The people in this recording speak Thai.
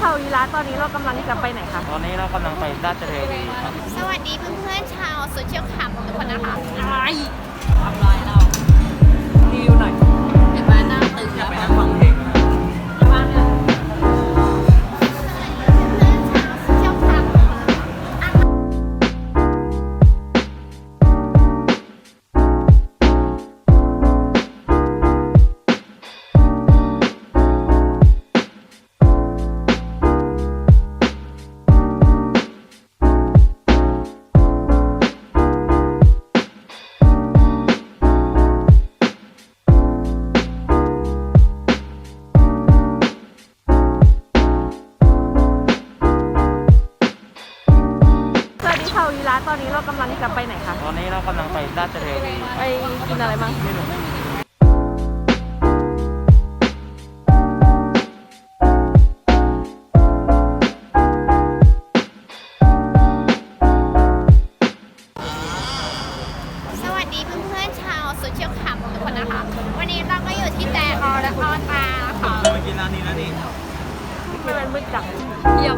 ค่ะวีระตอนนี้เรากำลังจะไปไหนคะ ตอนนี้เรากำลังไปราชเทวีครับ สวัสดีเพื่อนๆชาวโซเชียลแคมทุกคนนะคะ อะไร วัสดีค่ะวีระตอนนี้เรากำลังจะไปไหนคะ ตอนนี้เรากำลังไปราชเทวีไปกินอะไรบ้างสวัสดีเพื่อนๆชาวโซเชียลแคมทุกคนนะคะ วันนี้เราก็อยู่ที่แต่ออและออนมานะคะไปกินร้านนี้แล้วนี่ไม่เป็นมืดจังเยี่ยม